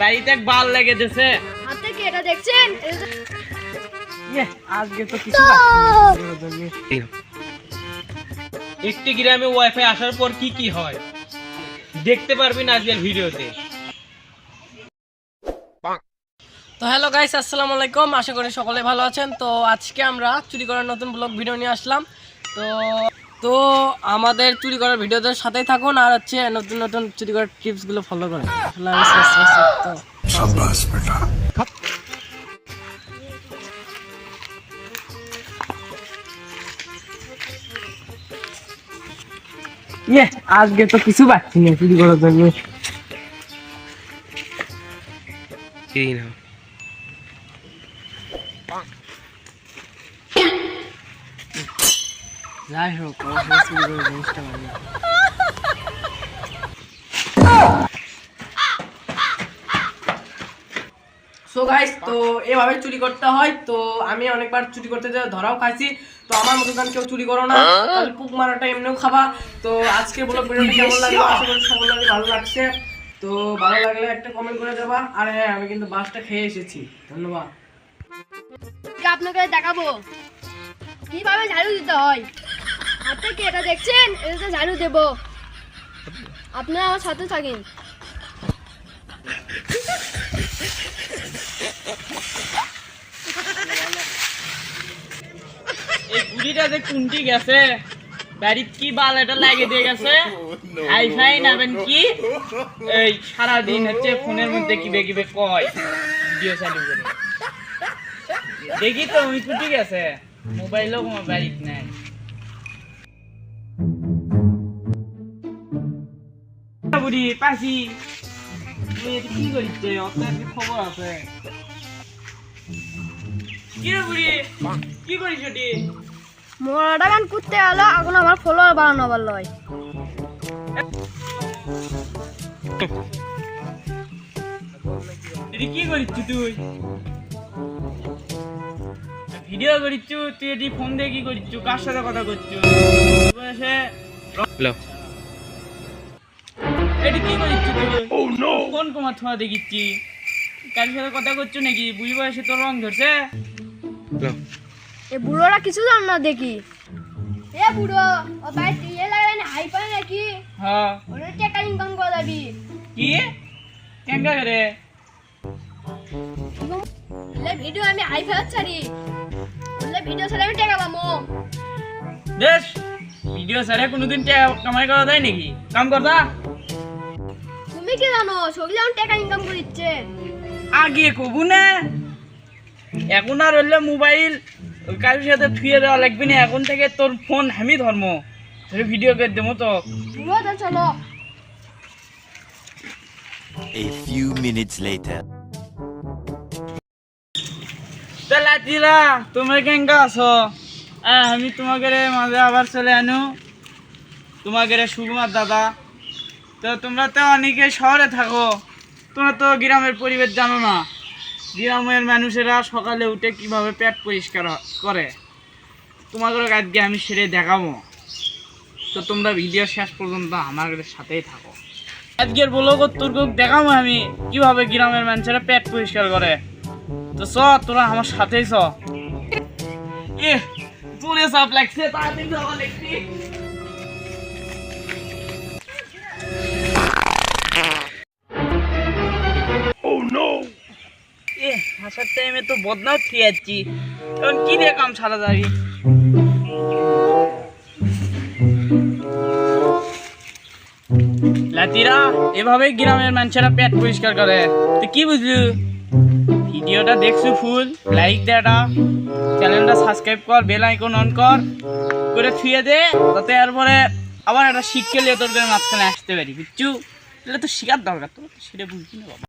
বাড়িতে বাল লেগে হাতে কি এটা দেখছেন? ইয়ে, আজকে তো কিছু একটি গ্রামে ওয়াইফাই আসার পর কি কি হয়? দেখতে পারবেন আজকের ভিডিওতে। তো হ্যালো গাইস আসসালামু আলাইকুম। আশা করি সকলে ভালো আছেন। তো আজকে আমরা চুরি করার নতুন ব্লগ ভিডিও নিয়ে আসলাম। তো তো আমাদের চুরি করার ভিডিওদের সাথেই থাকুন আর হচ্ছে নতুন নতুন চুরি করার টিপসগুলো ফলো করেন। ইয়ে আজকে তো কিছু পাচ্ছি না চুরি করার জন্য। যাই হোক চুরি করে জিনিসটা পাবো। সো গাইস তো এভাবে চুরি করতে হয় তো আমি অনেকবার চুরি করতে যেয়ে ধরাও খাইছি। তো আমার মতো গান কেউ চুরি করো না তাহলে পুক মারাটা এমনিও খাবা। তো আজকে বলো ভিডিওটা কেমন লাগল? আশা করি সকলেরই ভালো লাগছে। তো ভালো লাগলে একটা কমেন্ট করে যাবা আর হ্যাঁ আমি কিন্তু বাসটা খেয়ে এসেছি। ধন্যবাদ। আপনাকে দেখাবো। কীভাবে ঝাড়ু দিতে হয়? হাতে কি এটা দেখছেন? এটা ঝাড়ু দেব। আপনারা আমার সাথে থাকেন। এই বুড়িটা যে কুন্টি গেছে? বাড়িত কি বাল এটা লাগে দিয়ে গেছে? আইফাই নাবেন কি? এই সারাদিন হচ্ছে ফোনের মধ্যে কিবে কিবে কয় ভিডিও চালু করে। দেখি তো ওই কুটি গেছে? মোবাইলও বাড়িত নাই। বুড়ি পাশি তুমি এটি কি করিচ্ছে অত কি খবর আছে কি রে বুড়ি কি করিস ওটি মোরাটা গান করতে গেলো এখন আমার ফলোয়ার বাড়ানো পারল এটি কি করিচ্ছু তুই ভিডিও করিচ্ছু তুই এটি ফোন দিয়ে কি করিচ্ছু কার সাথে কথা করছু এটি কি করিচ্ছু তুই কোন কমা থোয়া দেখিচ্ছি? কার সাথে কথা করছ নাকি? বুড়ি বয়সে তোর রং ধরছে। এ বুড়োরা কিছু জান না দেখি। এ বুড়ো ও ইয়ে লাগাই না হাই পাই নাকি? হ্যাঁ। টাকা ইনকাম করে যাবি। কি? কেঙ্গা করে? বললে ভিডিও আমি হাই ফেরত ছাড়ি। বললে ভিডিও ছাড়া আমি টাকা পাবো বেশ ভিডিও ছাড়ে কোনোদিন টাকা কামাই করা যায় নাকি? কাম করতা? তুমি কি জানো? যেমন টাকা ইনকাম করিচ্ছে। আগে কবু না। এখন আর হইলে মোবাইল কারোর সাথে থুয়ে দেওয়া লাগবে না। এখন থেকে তোর ফোন আমি ধর্ম। তোর ভিডিও করে দেবো তো। চলো। A few minutes later. তা লাতিরা তোমরা কেঙ্কা আছো? আমি তোমাকে মাঝে আবার চলে আনু। তোমাকে রে সুকুমার দাদা। তো তোমরা তো অনেকে শহরে থাকো। তোমরা তো গ্রামের পরিবেশ জানো না। গ্রামের মানুষেরা সকালে উঠে কীভাবে পেট পরিষ্কার করে? তোমাদের আজকে আমি সেরে দেখাবো। তো তোমরা ভিডিও শেষ পর্যন্ত আমার সাথেই থাকো। আজকের ব্লগ তোর দেখাবো আমি কীভাবে গ্রামের মানুষেরা পেট পরিষ্কার করে। তো চ, তোরা আমার সাথেই চ। এ লাগছে তাড়াতাড়ি আসার টাইমে তো বদনাও খেয়ে যাচ্ছি কি দিয়ে কাম সারা যাবি? লাতিরা গ্রামের মানুষেরা পেট পরিষ্কার করে। কি বুঝলি? ভিডিওটা ফুল? লাইক দেটা চ্যানেলটা সাবস্ক্রাইব কর বেল আইকন অন কর। করে ছুঁয়ে দে, তাতে এরপরে আবার একটা শিক্ষা লিয়ে তোর মাঝখানে আসতে পারি, বুঝছু? এটা তো দরকার তো সেটা বুঝবি না বাবা।